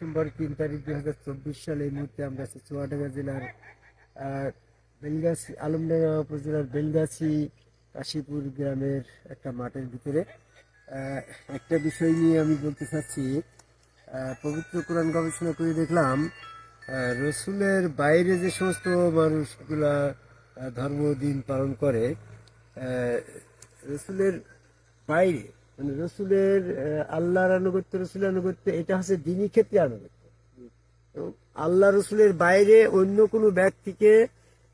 December তিন তারিখ দুই হাজার চব্বিশ সালে এই মুহূর্তে আমরা আছি চুয়াডাঙ্গা জেলার বেলগাছি আলমডাঙ্গা উপজেলার বেলগাছি কাশীপুর গ্রামের একটা মাঠের ভিতরে। একটা বিষয় নিয়ে আমি বলতে চাচ্ছি পবিত্র কোরআন গবেষণা করে দেখলাম রসুলের বাইরে যে সমস্ত মানুষগুলা ধর্মদিন পালন করে রসুলের বাইরে রসুলের আহ, আল্লাহর আনুগত্য রসুলের আনুগত্য এটা হচ্ছে দিনই ক্ষেত্রে আনুগত্য। আল্লাহ রসুলের বাইরে অন্য কোনো ব্যক্তিকে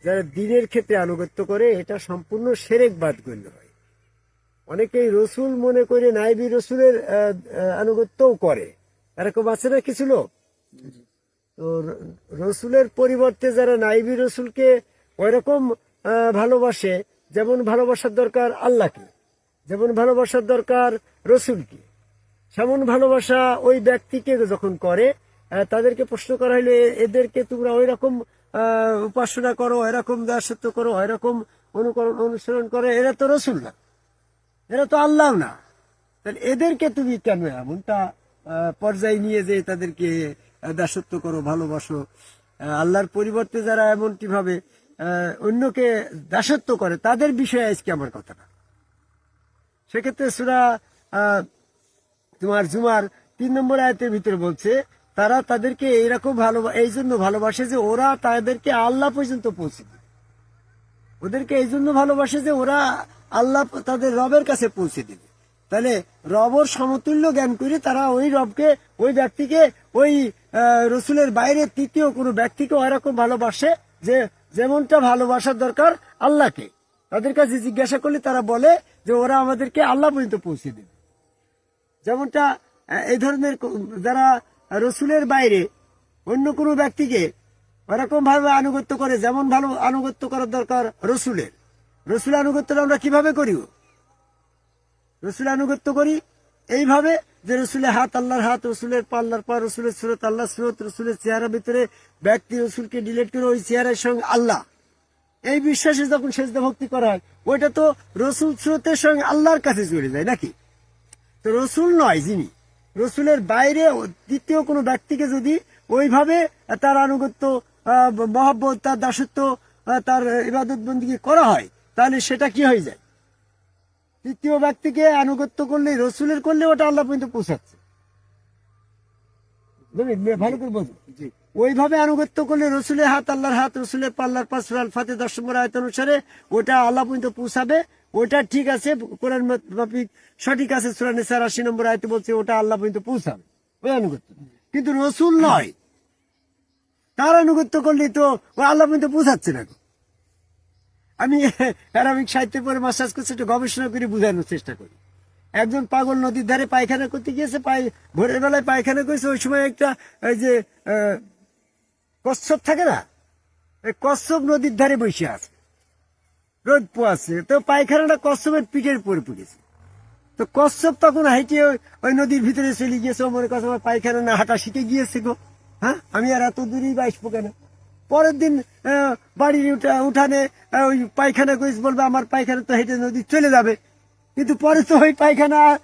যারা দিনের ক্ষেত্রে আনুগত্য করে এটা সম্পূর্ণ সেরেক বাদ গণ্য হয়। অনেকেই রসুল মনে করে নাইবি রসুলের আনুগত্যও করে। এরকম আছে না কিছু লোক? তো রসুলের পরিবর্তে যারা নাইবি রসুলকে ওইরকম ভালোবাসে যেমন ভালোবাসার দরকার আল্লাহকে। যেমন ভালোবাসার দরকার রসুলকে, সেমন ভালোবাসা ওই ব্যক্তিকে যখন করে তাদেরকে প্রশ্ন করা হলে এদেরকে তোমরা ওই রকম উপাসনা করো এরকম দাসত্ব করো এরকম অনুকরণ, অনুসরণ করো, এরা তো রসুল না। এরা তো আল্লাহ না। তাহলে এদেরকে তুমি কেন এমনটা পর্যায়ে নিয়ে যে তাদেরকে দাসত্ব করো, ভালোবাসো? আল্লাহর পরিবর্তে যারা এমনটি ভাবে অন্যকে দাসত্ব করে, তাদের বিষয়ে আজকে আমার কথা না সেক্ষেত্রে সুরা তোমার জুমার তিন নম্বর আয়তের ভিতরে বলছে, তারা তাদেরকে এইরকম ভালো এই জন্য ভালোবাসে যে ওরা তাদেরকে আল্লাহ পর্যন্ত পৌঁছে ওদেরকে এই জন্য ভালোবাসে যে ওরা আল্লাহ তাদের রবের কাছে পৌঁছে দেবে। তাহলে রবর সমতুল্য জ্ঞান করে তারা ওই রবকে, ওই ব্যক্তিকে, ওই রসুলের বাইরে তৃতীয় কোনো ব্যক্তিকে ওইরকম ভালোবাসে যে যেমনটা ভালোবাসার দরকার আল্লাহকে। তাদের কাছে জিজ্ঞাসা করলে তারা বলে যে ওরা আমাদেরকে আল্লাহ পর্যন্ত পৌঁছে দেবে। যেমনটা এই ধরনের যারা রসুলের বাইরে অন্য কোনো ব্যক্তিকে ওরকম ভাবে আনুগত্য করে, যেমন ভালো আনুগত্য করার দরকার রসুলের। রসুল আনুগত্যটা আমরা কীভাবে করি রসুল আনুগত্য করি এইভাবে যে রসুলের হাত আল্লাহর হাত, রসুলের পাল্লার পা, রসুলের সুরত আল্লাহ সুরত, রসুলের চেহারার ভিতরে ব্যক্তি রসুলকে ডিলেট করে ওই চেহারার সঙ্গে আল্লাহ। এই বিশ্বাসে যখন সেজদা ভক্তি করা হয়, ওইটা তো রসুল স্রোতের সঙ্গে আল্লাহর কাছে চলে যায় নাকি? তো রসুল নয় যিনি। রসুলের বাইরে দ্বিতীয় কোনো ব্যক্তিকে যদি ওইভাবে তার আনুগত্য মহব্বত, তার দাসত্ব তার ইবাদত বন্দী করা হয়, তাহলে সেটা কি হয়ে যায়? তৃতীয় ব্যক্তিকে আনুগত্য করলে, রসুলের করলে ওটা আল্লাহ পর্যন্ত পৌঁছাচ্ছে। ভালো করে বলুন ওইভাবে আনুগত্য করলে রসুলের হাত, আল্লাহর হাত, রসুলের পাল্লার পাশ, সুরাল ফাতে দশ নম্বর আয়ত অনুসারে ওটা আল্লাহ পর্যন্ত পৌঁছাবে। ওটা ঠিক আছে, কোরআন সঠিক আছে, সুরান সার আশি নম্বর আয়ত বলছে ওটা আল্লাহ পর্যন্ত পৌঁছাবে। ওই আনুগত্য। কিন্তু রসুল নয়। তার আনুগত্য করলে তো ও আল্লাহ পর্যন্ত পৌঁছাচ্ছে না। আমি অ্যারাবিক সাহিত্যের পরে মাসাজ করছি, একটু গবেষণা করে বোঝানোর চেষ্টা করি। একজন পাগল নদীর ধারে পায়খানা করতে গিয়েছে, পায় ভোরের বেলায় পায়খানা করেছে, ওই সময় একটা ওই যে কচ্ছপ থাকে না? এই কচ্ছপ নদীর ধারে বসে আছে। রোদ পোয়াচ্ছে। তো পায়খানাটা কচ্ছপের পিঠের পরে পড়েছে। তো কচ্ছপ তখন হাইটে ওই- নদীর ভিতরে চলে গিয়েছে। মনে করছে আমার পায়খানা না হাঁটা শিখে গিয়েছে গো। হ্যাঁ? আমি আর এত দূরেই বাইসবো কেন? পরের দিন বাড়ির উঠা- উঠানে ওই পায়খানা করেছে বলবে, আমার পায়খানা তো হেঁটে নদী চলে যাবে। কিন্তু পরে তো ওই পায়খানা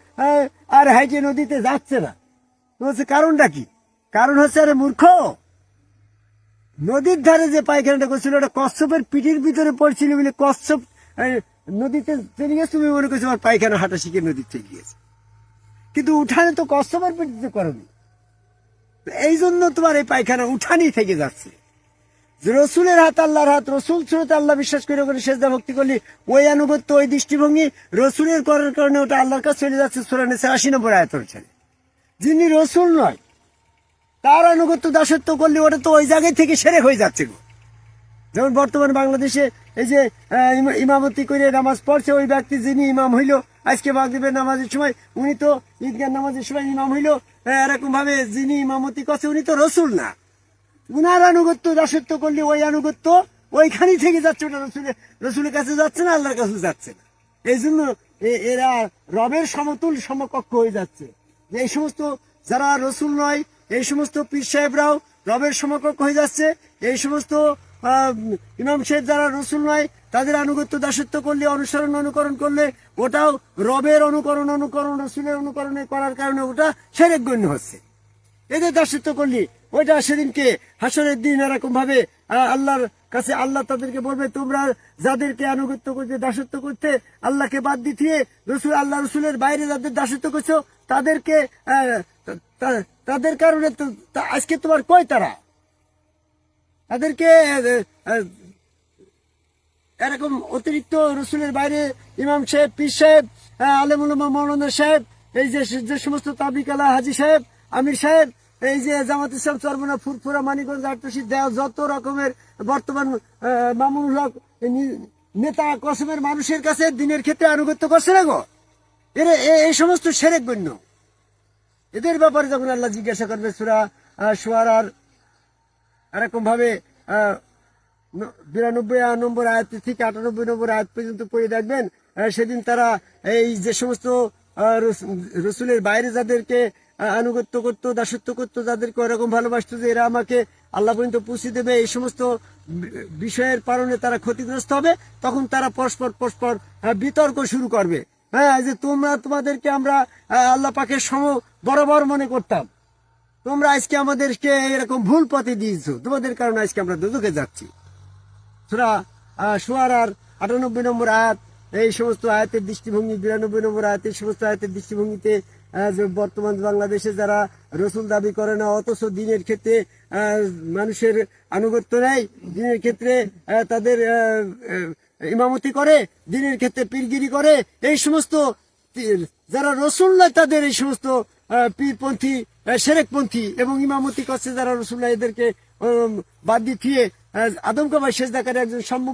আর হাইটে নদীতে যাচ্ছে না। বলছে, কারণটা কি? কারণ হচ্ছে, আরে মূর্খ নদীর ধারে যে পায়খানাটা করছিল, ওটা কচ্ছপের পিঠির ভিতরে পড়ছিল বলে কচ্ছপ নদীতে চলে গেছে তুমি মনে করছ, আমার পায়খানা হাঁটা শিখে নদীতে চলে গিয়েছে। কিন্তু উঠানে তো কচ্ছপের পিঠিতে করনি। এই জন্য তোমার এই পায়খানা উঠানি থেকে যাচ্ছে। রসুলের হাত, আল্লাহর হাত, রসুল সুরত আল্লাহ বিশ্বাস করে করে সেজদা ভক্তি করলি ওই আনুগত্য, ওই দৃষ্টিভঙ্গি রসুলের করার কারণে ওটা আল্লাহর কাছে চলে যাচ্ছে সুরানে আশি নম্বর আয়ত ছেলে। যিনি রসুল নয় তার আনুগত্য দাসত্ব করলে ওটা তো ওই জায়গায় থেকে সেরে হয়ে যাচ্ছে গো। যেমন বর্তমানে বাংলাদেশে এই যে ইমামতি করে নামাজ পড়ছে, ওই ব্যক্তি যিনি ইমাম হইল, আজকে মাগরিবের নামাজের সময় উনি তো ঈদগাহ নামাজের সময় ইমাম হইল এরকম ভাবে যিনি ইমামতি করছে উনি তো রসুল না। উনার আনুগত্য দাসত্ব করলে ওই আনুগত্য ওইখানেই থেকে যাচ্ছে, ওটা রসুলের রসুলের কাছে যাচ্ছে না, আল্লাহর কাছে যাচ্ছে না। এই জন্য এরা রবের সমতুল সমকক্ষ হয়ে যাচ্ছে। এই সমস্ত যারা রসুল নয় এই সমস্ত পীর সাহেবরাও রবের সমকক্ষ হয়ে যাচ্ছে। এই সমস্ত ইমাম সাহেব যারা রসুল নয়, তাদের আনুগত্য দাসত্ব করলে, অনুসরণ, অনুকরণ করলে, ওটাও রবের অনুকরণ অনুকরণ, রসুলের অনুকরণে করার কারণে ওটা সেরেক গণ্য হচ্ছে। এদের দাসত্ব করলি, ওইটা সেদিনকে হাসরের দিন এরকম ভাবে আল্লাহর কাছে আল্লাহ তাদেরকে বলবে, তোমরা যাদেরকে আনুগত্য করতে, দাসত্ব করতে আল্লাহকে বাদ দিয়ে রসুল, আল্লাহ রসুলের বাইরে যাদের দাসত্ব করছ, তাদেরকে তাদের কারণে তো আজকে তোমার কয় তারা? তাদেরকে এরকম অতিরিক্ত রসুলের বাইরে ইমাম সাহেব, পীর সাহেব আলেমুলমা মৌলানা সাহেব, এই যে যে সমস্ত তাবিকালা হাজি সাহেব, আমির সাহেব, এই যে জামাত ইসলাম, চরমনা, ফুরফুরা, মানিকগঞ্জ আটশি দেওয়া যত রকমের বর্তমান মামুনুল হক নেতা কসমের মানুষের কাছে দিনের ক্ষেত্রে আনুগত্য করছে না গো? এরা এই সমস্ত সেরেক গণ্য এদের ব্যাপারে যখন আল্লাহ জিজ্ঞাসা করবে সুরা সোয়ারার এরকম ভাবে বিরানব্বই নম্বর আয়াত থেকে আটানব্বই নম্বর আয়াত পর্যন্ত পড়ে দেখবেন সেদিন তারা এই যে সমস্ত রসুলের বাইরে যাদেরকে আনুগত্য করতো, দাসত্ব করতো, যাদেরকে ওরকম ভালোবাসতো যে এরা আমাকে আল্লাহ পর্যন্ত পৌঁছে দেবে, এই সমস্ত বিষয়ের কারণে তারা ক্ষতিগ্রস্ত হবে, তখন তারা পরস্পর পরস্পর বিতর্ক শুরু করবে। হ্যাঁ যে তোমরা তোমাদেরকে আমরা আল্লাহ পাকের সম বরাবর মনে করতাম। তোমরা আজকে আমাদেরকে এরকম ভুল পথে দিয়েছ। তোমাদের কারণে আজকে আমরা দুদকে যাচ্ছি। সুরা সোয়ার আর আটানব্বই নম্বর আয়াত, এই সমস্ত আয়াতের দৃষ্টিভঙ্গি, বিরানব্বই নম্বর আয়াত, এই সমস্ত আয়াতের দৃষ্টিভঙ্গিতে বর্তমান বাংলাদেশে যারা রসুল দাবি করে না, অথচ দিনের ক্ষেত্রে মানুষের আনুগত্য নেই, দিনের ক্ষেত্রে তাদের ইমামতি করে, দিনের ক্ষেত্রে পীরগিরি করে, এই সমস্ত যারা রসুল নয় তাদের এই সমস্ত পীরপন্থী সেরেকপন্থী এবং ইমামতি করছে যারা রসুল্লাহ এদেরকে বাদ দিয়ে আদমকে শেষ দেখার একজন সম্মুখ